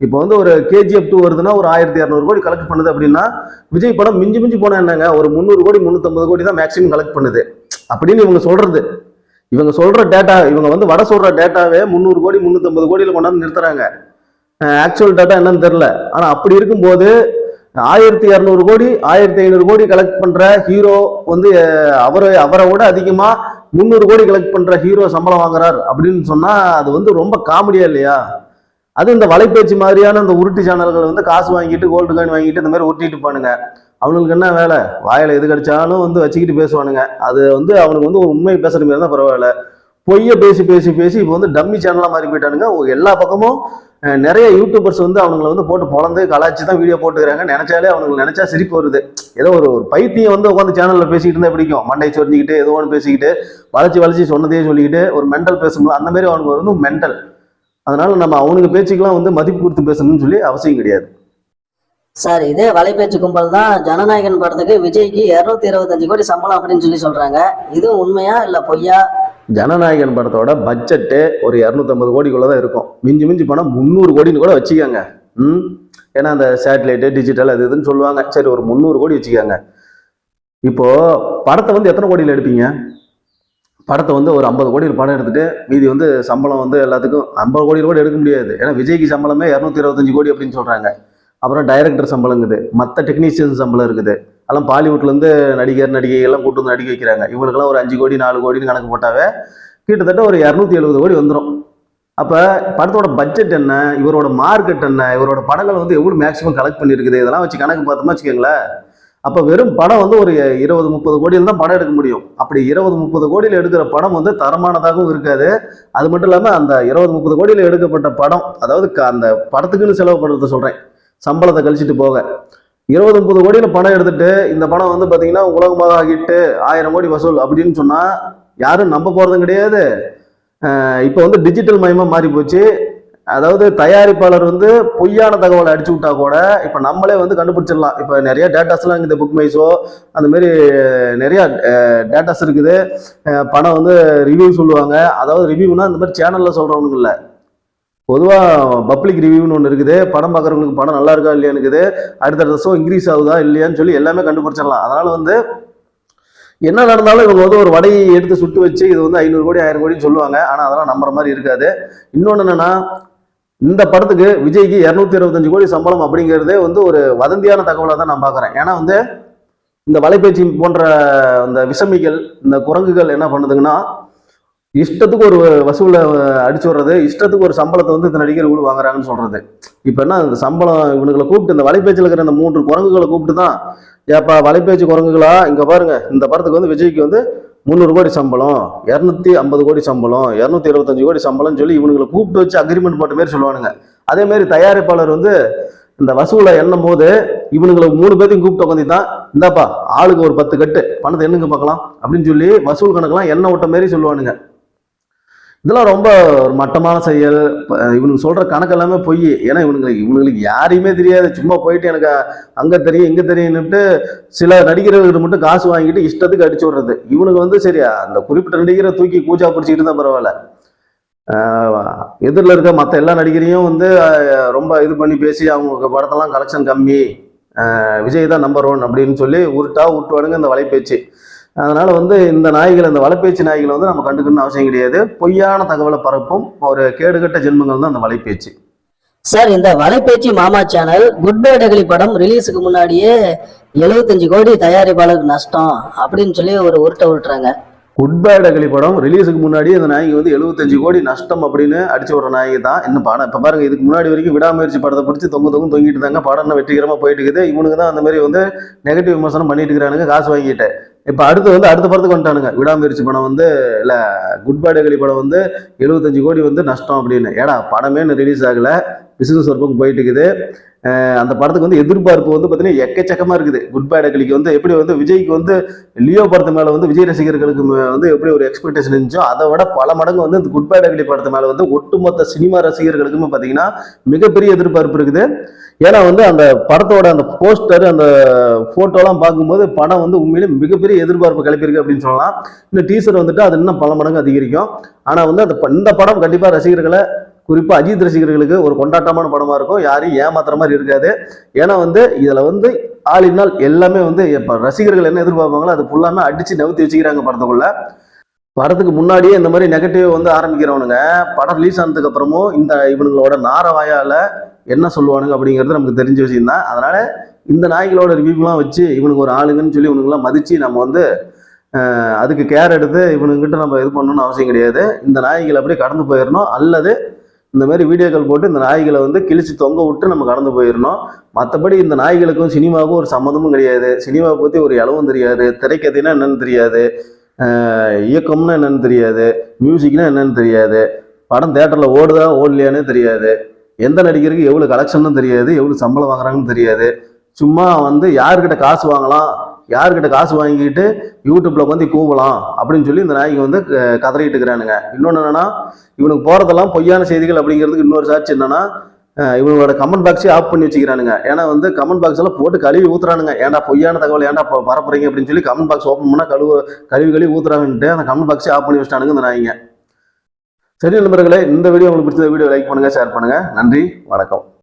இப்போ வந்து ஒரு கேஜிஎஃப் டூ வருதுன்னா ஒரு ஆயிரத்தி இரநூறு கோடி கலெக்ட் பண்ணுது அப்படின்னா விஜய் படம் மிஞ்சி மிஞ்சி போன என்னங்க? ஒரு முந்நூறு கோடி முந்நூற்றம்பது கோடி தான் மேக்ஸிமம் கலெக்ட் பண்ணுது. அப்படின்னு இவங்க சொல்றது. இவங்க சொல்ற டேட்டா இவங்க வந்து வட சொல்ற டேட்டாவே முந்நூறு கோடி முந்நூற்றம்பது கோடியில் கொண்டாந்து நிறுத்துறாங்க. ஆக்சுவல் டேட்டா என்னன்னு தெரில ஆனால் அப்படி இருக்கும்போது ஆயிரத்தி இரநூறு கோடி ஆயிரத்தி ஐநூறு கோடி கலெக்ட் பண்ற ஹீரோ வந்து அவரை அவரை விட அதிகமா முந்நூறு கோடி கலெக்ட் பண்ற ஹீரோ சம்பளம் வாங்குறார் அப்படின்னு சொன்னா அது வந்து ரொம்ப காமெடியா இல்லையா? அது இந்த வலைப்பேச்சு மாதிரியான இந்த உருட்டு சேனல்கள் வந்து காசு வாங்கிட்டு கோல்டு காயின் வாங்கிட்டு இந்த மாதிரி உருட்டிட்டு பானுங்க அவனுக்கு என்ன வேலை? வாயில எது கிடைச்சாலும் வந்து வச்சுக்கிட்டு பேசுவானுங்க. அது வந்து அவனுக்கு வந்து ஒரு உண்மை பேசுற மாதிரி தான் பரவாயில்ல. பொய்ய பேசி பேசி பேசி இப்போ வந்து டம்மி சேனலாக மாறி போயிட்டானுங்க. எல்லா பக்கமும் நிறைய யூடியூபர்ஸ் வந்து அவங்களை வந்து போட்டு பொழந்து கலாய்ச்சி தான் வீடியோ போட்டுக்கிறாங்க. நினைச்சாலே அவங்களுக்கு நினைச்சா சிரிப்பு வருது. ஏதோ ஒரு ஒரு பைத்தியம் வந்து உட்காந்து சேனலில் பேசிக்கிட்டு இருந்தால் பிடிக்கும். மண்டை சொரிஞ்சுக்கிட்டு ஏதோ ஒன்று பேசிக்கிட்டு வளைச்சி வளைச்சி சொன்னதையே சொல்லிக்கிட்டு ஒரு மென்டல் பேசும்போது அந்த மாதிரி அவனுக்கு வந்து மென்டல் அதனால நம்ம அவனுக்கு பேச்சுக்கெல்லாம் வந்து மதிப்பு கொடுத்து பேசணும்னு சொல்லி அவசியம் கிடையாது. சார் இதே வலைபேச்சு கும்பல் தான் ஜனநாயகன் படத்துக்கு விஜய்க்கு இருநூத்தி இருபத்தஞ்சு கோடி சம்பளம் அப்படின்னு சொல்லி சொல்றாங்க. இதுவும் உண்மையா இல்ல பொய்யா? ஜனநாயகன் படத்தோட பட்ஜெட்டு ஒரு இரநூத்தம்பது கோடிக்குள்ள தான் இருக்கும். மிஞ்சி மிஞ்சி போனால் முந்நூறு கோடின்னு கூட வச்சுக்கோங்க. ம்? ஏன்னா அந்த சேட்டலைட்டு டிஜிட்டல் அது இதுன்னு சொல்லுவாங்க. சரி ஒரு முந்நூறு கோடி வச்சுக்கோங்க. இப்போ படத்தை வந்து எத்தனை கோடியில் எடுப்பீங்க? படத்தை வந்து ஒரு ஐம்பது கோடியில் படம் எடுத்துட்டு மீதி வந்து சம்பளம் வந்து எல்லாத்துக்கும் ஐம்பது கோடியில் கூட எடுக்க முடியாது. ஏன்னா விஜய்க்கு சம்பளமே இரநூத்தி இருபத்தஞ்சு கோடி அப்படின்னு சொல்கிறாங்க அப்புறம் டைரக்டர் சம்பளங்குது மற்ற டெக்னீஷியன் சம்பளம் இருக்குது. எல்லாம் பாலிவுட்லேருந்து நடிகர் நடிகை எல்லாம் கூட்டு வந்து நடிக்க வைக்கிறாங்க. இவங்களுக்கெல்லாம் ஒரு அஞ்சு கோடி நாலு கோடின்னு கணக்கு போட்டாவே கிட்டத்தட்ட ஒரு இரநூத்தி எழுபது கோடி வந்துடும் அப்போ படத்தோட பட்ஜெட் என்ன? இவரோட மார்க்கெட் என்ன? இவரோட படங்கள் வந்து எவ்வளோ மேக்ஸிமம் கலெக்ட் பண்ணியிருக்குது? இதெல்லாம் வச்சு கணக்கு பார்த்தோமா வச்சுக்கோங்களேன் அப்போ வெறும் படம் வந்து ஒரு இருபது முப்பது கோடியில் தான் படம் எடுக்க முடியும். அப்படி இருபது முப்பது கோடியில் எடுக்கிற படம் வந்து தரமானதாகவும் இருக்காது. அது மட்டும் இல்லாமல் அந்த இருபது முப்பது கோடியில் எடுக்கப்பட்ட படம் அதாவது க- அந்த படத்துக்குன்னு செலவு பண்ணுறத சொல்கிறேன் சம்பளத்தை கழிச்சிட்டு போக. இருபது முப்பது கோடியில் படம் எடுத்துட்டு இந்த படம் வந்து பார்த்தீங்கன்னா உலகமாக ஆகிட்டு ஆயிரம் கோடி வசூல் அப்படின்னு சொன்னால் யாரும் நம்ப போகிறதும் கிடையாது. இப்போ வந்து டிஜிட்டல் மயமாக மாறி போச்சு அதாவது தயாரிப்பாளர் வந்து பொய்யான தகவலை அடிச்சு விட்டா கூட இப்போ நம்மளே வந்து கண்டுபிடிச்சிடலாம். இப்போ நிறைய டேட்டாஸ்லாம் இருக்குது புக் மைஸோ அந்த மாதிரி நிறைய டேட்டாஸ் இருக்குது. பணம் வந்து ரிவ்யூ சொல்லுவாங்க. அதாவது ரிவ்யூனா இந்த மாதிரி சேனலில் சொல்கிறவனுங்க இல்லை. பொதுவாக பப்ளிக் ரிவ்யூன்னு ஒன்று இருக்குது. படம் பார்க்குறவங்களுக்கு படம் நல்லா இருக்கா இல்லையான்னு இருக்குது. அடுத்தடுத்த ஷோ இன்க்ரீஸ் ஆகுதா இல்லையான்னு சொல்லி எல்லாமே கண்டுபிடிச்சிடலாம். அதனால் வந்து என்ன நடந்தாலும் இவங்க வந்து ஒரு வடையை எடுத்து சுட்டு வச்சு இது வந்து ஐநூறு கோடி ஆயிரம் கோடின்னு சொல்லுவாங்க. ஆனால் அதெல்லாம் நம்புற மாதிரி இருக்காது. இன்னொன்று என்னென்னா இந்த படத்துக்கு விஜய்க்கு இரநூத்தி இருபத்தஞ்சு கோடி சம்பளம் அப்படிங்கிறதே வந்து ஒரு வதந்தியான தகவலாக தான் நான் பார்க்குறேன். ஏன்னா வந்து இந்த வலைபேச்சு போன்ற இந்த விஷமிகள் இந்த குரங்குகள் என்ன பண்ணுதுங்கன்னா இஷ்டத்துக்கு ஒரு வசூலை அடிச்சு விடுறது இஷ்டத்துக்கு ஒரு சம்பளத்தை வந்து இந்த நடிகர் இவ்வளவு வாங்குறாங்கன்னு சொல்றது. இப்போ என்ன இந்த சம்பளம் இவனுங்களை கூப்பிட்டு இந்த வலைபேச்சில் இருக்கிற இந்த மூன்று குரங்குகளை கூப்பிட்டு தான் ஏப்பா வலைபேச்சு குரங்குகளா? இங்கே பாருங்க இந்த படத்துக்கு வந்து விஜய்க்கு வந்து முந்நூறு கோடி சம்பளம் இரநூத்தி ஐம்பது கோடி சம்பளம் இரநூத்தி இருபத்தஞ்சு கோடி சம்பளம்னு சொல்லி இவனுங்களை கூப்பிட்டு வச்சு அக்ரிமெண்ட் போட்ட மாரி சொல்லுவானுங்க. அதேமாரி தயாரிப்பாளர் வந்து இந்த வசூலை எண்ணும் போது இவனுங்களை மூணு பேர்த்தையும் கூப்பிட்டு உட்காந்து தான் இந்தாப்பா ஆளுக்கு ஒரு பத்து கட்டு பணத்தை என்னங்க பார்க்கலாம் அப்படின்னு சொல்லி வசூல் கணக்கெல்லாம் எண்ணெய் விட்ட மாரி சொல்லுவானுங்க. இதெல்லாம் ரொம்ப ஒரு மட்டமான செயல். இவனுக்கு சொல்கிற கணக்கு எல்லாமே பொய். ஏன்னா இவனுங்களுக்கு இவனுங்களுக்கு யாரையுமே தெரியாது. சும்மா போயிட்டு எனக்கு அங்கே தெரியும் இங்கே தெரியும்னுட்டு சில நடிகர்கள்கிட்ட மட்டும் காசு வாங்கிட்டு இஷ்டத்துக்கு அடிச்சு விடுறது. இவனுக்கு வந்து சரியா அந்த குறிப்பிட்ட நடிகரை தூக்கி கூச்சா பிடிச்சிக்கிட்டு இருந்தால் பரவாயில்ல எதிரில் இருக்க மற்ற எல்லா நடிகரையும் வந்து ரொம்ப இது பண்ணி பேசி அவங்க படத்தெல்லாம் கலெக்ஷன் கம்மி. விஜய் தான் நம்பர் ஒன் அப்படின்னு சொல்லி உருட்டா உருட்டுவானுங்க இந்த வலைப்பேச்சு. அதனால் வந்து இந்த நாய்கள் இந்த வலைப்பேச்சு நாய்களை வந்து நம்ம கண்டுக்கணும்னு அவசியம் கிடையாது. பொய்யான தகவலை பரப்பும் ஒரு கேடுகட்ட ஜென்மங்கள் தான் அந்த வலைப்பேச்சு. சார் இந்த வலைப்பேச்சு மாமா சேனல் குட் பை டகலி படம் ரிலீஸுக்கு முன்னாடியே எழுபத்தஞ்சு கோடி தயாரிப்பாளருக்கு நஷ்டம் அப்படின்னு சொல்லி ஒரு உருட்டை உருட்டுறாங்க. குட் பேட் அகலி படம். ரிலீஸுக்கு முன்னாடி அந்த நாயகி வந்து எழுபத்தஞ்சு கோடி நஷ்டம் அப்படின்னு அடிச்சு விடுற நாயகி தான். இன்னும் படம் இப்போ பாருங்க இதுக்கு முன்னாடி வரைக்கும் விடாமுயற்சி படத்தை பிடிச்சி தொங்க தொங்க தொங்கிட்டு இருந்தாங்க. படம் என்ன வெற்றிகரமாக போயிட்டு இருக்குது. இவனுக்கு தான் அந்த மாதிரி வந்து நெகட்டிவ் விமர்சனம் பண்ணிட்டு இருக்கிறானுங்க காசு வாங்கிட்டு. இப்போ அடுத்து வந்து அடுத்த படத்துக்கு வந்துட்டானுங்க. விடாமுயற்சி படம் வந்து இல்லை குட் பேட் அகலி படம் வந்து எழுபத்தஞ்சு கோடி வந்து நஷ்டம் அப்படின்னு. ஏடா படமே இன்னும் ரிலீஸ் ஆகலை. பிசினஸ் ஒரு பக்கம் போயிட்டு இருக்குது. அந்த படத்துக்கு வந்து எதிர்பார்ப்பு வந்து பார்த்தீங்கன்னா எக்கச்சக்கமா இருக்குது. குட் பேட் அகலிக்கு வந்து எப்படி வந்து விஜய்க்கு வந்து லியோ படத்து மேலே வந்து விஜய் ரசிகர்களுக்கு வந்து எப்படி ஒரு எக்ஸ்பெக்டேஷன் இருந்துச்சோ அதை விட பல மடங்கு வந்து இந்த குட் பேட் அகலி படத்து மேலே வந்து ஒட்டுமொத்த சினிமா ரசிகர்களுக்குமே பார்த்தீங்கன்னா மிகப்பெரிய எதிர்பார்ப்பு இருக்குது. ஏன்னா வந்து அந்த படத்தோட அந்த போஸ்டர் அந்த போட்டோலாம் பார்க்கும்போது படம் வந்து உண்மையிலே மிகப்பெரிய எதிர்பார்ப்பு கிளப்பியிருக்கு அப்படின்னு சொல்லலாம். இன்னும் டீசர் வந்துட்டு அது இன்னும் பல மடங்கு அதிகரிக்கும். ஆனால் வந்து அந்த இந்த படம் கண்டிப்பாக ரசிகர்களை குறிப்பாக அஜித் ரசிகர்களுக்கு ஒரு கொண்டாட்டமான படமாக இருக்கும். யாரையும் ஏமாத்துற மாதிரி இருக்காது. ஏன்னா வந்து இதில் வந்து ஆளினால் எல்லாமே வந்து இப்போ ரசிகர்கள் என்ன எதிர்பார்ப்பாங்களோ அது ஃபுல்லாமே அடித்து நவுத்தி வச்சுக்கிறாங்க படத்துக்குள்ள. படத்துக்கு முன்னாடியே இந்த மாதிரி நெகட்டிவ் வந்து ஆரம்பிக்கிறவனுங்க படம் ரிலீஸ் ஆனதுக்கு அப்புறமும் இந்த இவனுங்களோட நார வாயால என்ன சொல்லுவானுங்க அப்படிங்கிறது நமக்கு தெரிஞ்ச விஷயம் தான் அதனால இந்த நாய்களோட ரிவ்யூலாம் வச்சு இவனுக்கு ஒரு ஆளுங்கன்னு சொல்லி இவனுங்களாம் மதிச்சு நம்ம வந்து அதுக்கு கேர் எடுத்து இவனுங்கிட்ட நம்ம இது பண்ணணும்னு அவசியம் கிடையாது. இந்த நாய்களை அப்படியே கடந்து போயிடணும் அல்லது இந்த மாதிரி வீடியோக்கள் போட்டு இந்த நாய்களை வந்து கிழிச்சு தொங்க விட்டு நம்ம கடந்து போயிடணும். மற்றபடி இந்த நாய்களுக்கும் சினிமாவுக்கும் ஒரு சம்மந்தமும் கிடையாது. சினிமாவை பற்றி ஒரு இளவும் தெரியாது. திரைக்கதைனா என்னன்னு தெரியாது. இயக்கம்னா என்னன்னு தெரியாது. மியூசிக்னா என்னன்னு தெரியாது. படம் தேட்டரில் ஓடுதா ஓடலையானே தெரியாது. எந்த நடிகருக்கு எவ்வளோ கலெக்ஷனும் தெரியாது. எவ்வளோ சம்பளம் வாங்குறாங்கன்னு தெரியாது. சும்மா வந்து யார்கிட்ட காசு வாங்கலாம் யார்கிட்ட காசு வாங்கிக்கிட்டு யூடியூப்ல வந்து கூவலாம் அப்படின்னு சொல்லி இந்த நாய்க்கு வந்து கதறிட்டு இருக்கிறானுங்க. இன்னொன்று என்னன்னா இவனுக்கு போறதெல்லாம் பொய்யான செய்திகள் அப்படிங்கிறதுக்கு இன்னொரு சாட்சி என்னன்னா இவனோட கமெண்ட் பாக்ஸே ஆஃப் பண்ணி வச்சுக்கிறானுங்க. ஏன்னா வந்து கமெண்ட் பாக்ஸ் எல்லாம் போட்டு கழுவி ஊத்துறானுங்க. ஏன்டா பொய்யான தகவல் ஏன்டா ப- பரப்புறீங்க அப்படின்னு சொல்லி கமெண்ட் பாக்ஸ் ஓப்பன் பண்ணா கழுவு கழுவி கழுவி ஊத்துறாங்கன்ட்டு அந்த கமெண்ட் பாக்ஸே ஆஃப் பண்ணி வச்சிட்டானுங்க இந்த நாய்ங்க சரி நண்பர்களே இந்த வீடியோ உங்களுக்கு பிடிச்ச வீடியோ லைக் பண்ணுங்க ஷேர் பண்ணுங்க. நன்றி வணக்கம்.